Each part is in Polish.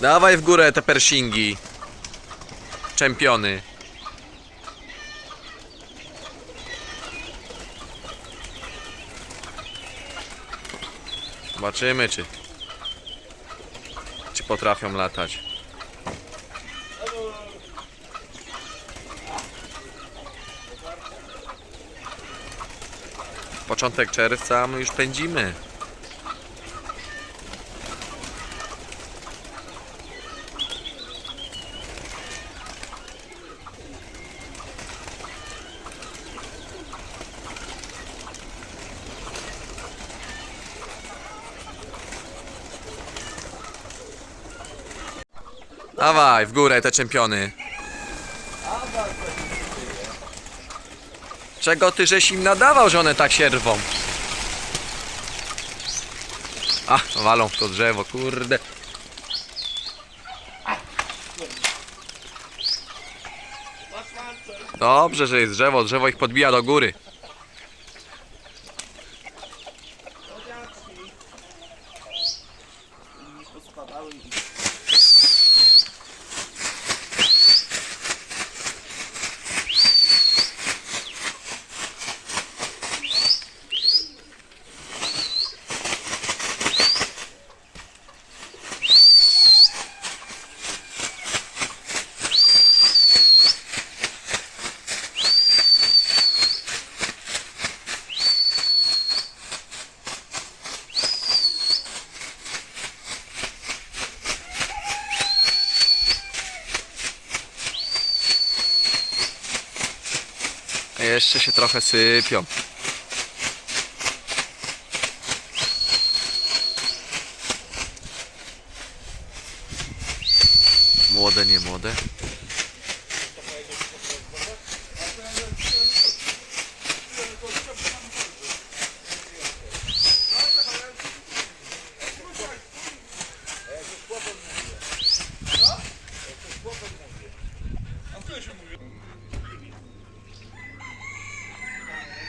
Dawaj w górę te persingi. Czempiony. Zobaczymy, czy czy potrafią latać. Początek czerwca, my już pędzimy. Dawaj, w górę te czempiony. Czego ty żeś im nadawał, że one tak się rwą? A, walą w to drzewo, kurde. Dobrze, że jest drzewo, drzewo ich podbija do góry. A Jeszcze się trochę sypią. Młode, nie młode.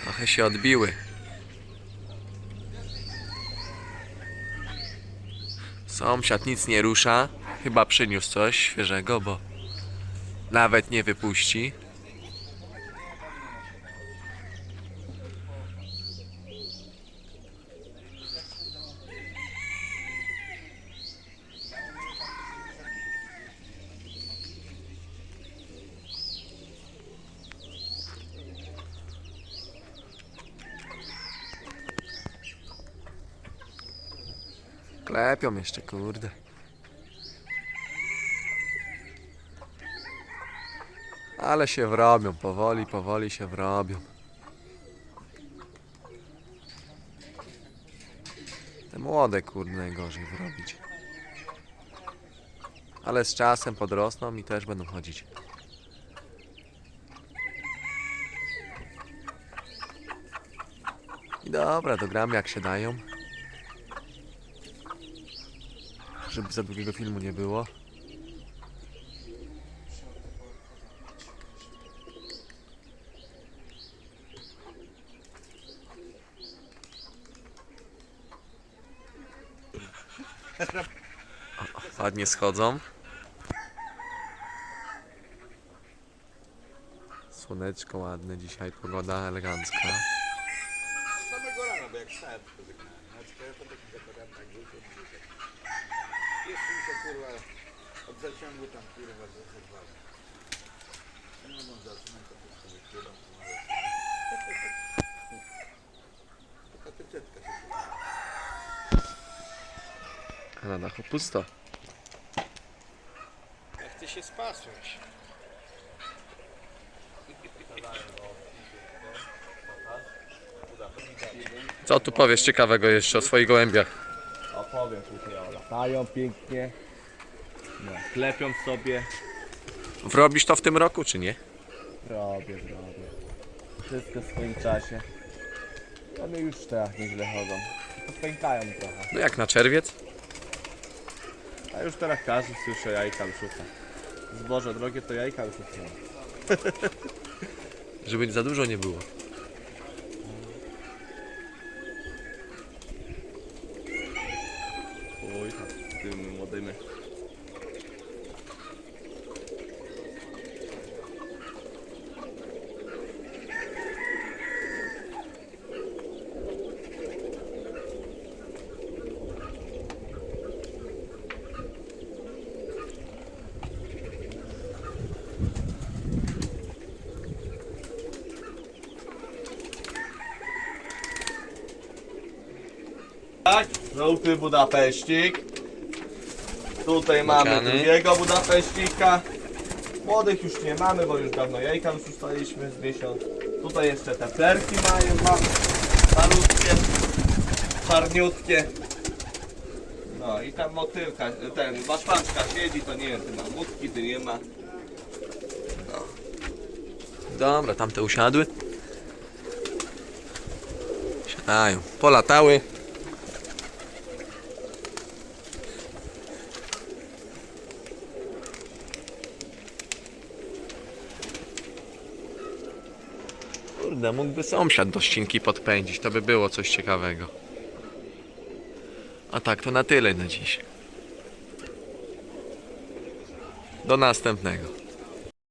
Trochę się odbiły. Sąsiad nic nie rusza. Chyba przyniósł coś świeżego, bo nawet nie wypuści. Klepią jeszcze, kurde. Ale się wrobią, powoli, powoli się wrobią. Te młode, kurde, najgorzej wrobić. Ale z czasem podrosną i też będą chodzić. I dobra, dogramy jak się dają. Żeby za długiego filmu nie było. Ładnie schodzą. Słoneczko ładne dzisiaj, pogoda elegancka. Z samego rana, bo jak stałem to zagrałem. to taki zakładałem tak gdzieś od dzisiaj. Jeszcze mi się kurwa zaciągu tam kurwa zasadwałem. Nie mogą zatrzymać, to po prostu. Taka się kurwa. A na dachu pusto. Jak ty się spasłeś? Co tu powiesz ciekawego jeszcze o swoich gołębiach? Opowiem później o latają pięknie. No, klepią sobie. Wrobisz to w tym roku, czy nie? Robię, robię. Wszystko w swoim czasie. One już teraz nieźle chodzą. Tylko pękają trochę. No jak na czerwiec? A już teraz każdy słyszy jajka wrzuca. Zboże drogie to jajka wrzucają. Żeby za dużo nie było. Oj, tam, z tymi młodymi. Żółty Budapeścik. Tutaj mamy Bociany. drugiego Budapeścika. Młodych już nie mamy, bo już dawno jajka już ustaliśmy z miesiąc. Tutaj jeszcze te plerki mają mam. Malutkie, czarniutkie. No i tam motylka, ten waszpaczka siedzi, to nie wiem, czy ma łódki, czy nie ma. Dobra, tamte usiadły. Siadają. Polatały. Kurde, mógłby sąsiad do ścinki podpędzić, to by było coś ciekawego. A tak, to na tyle na dziś. Do następnego.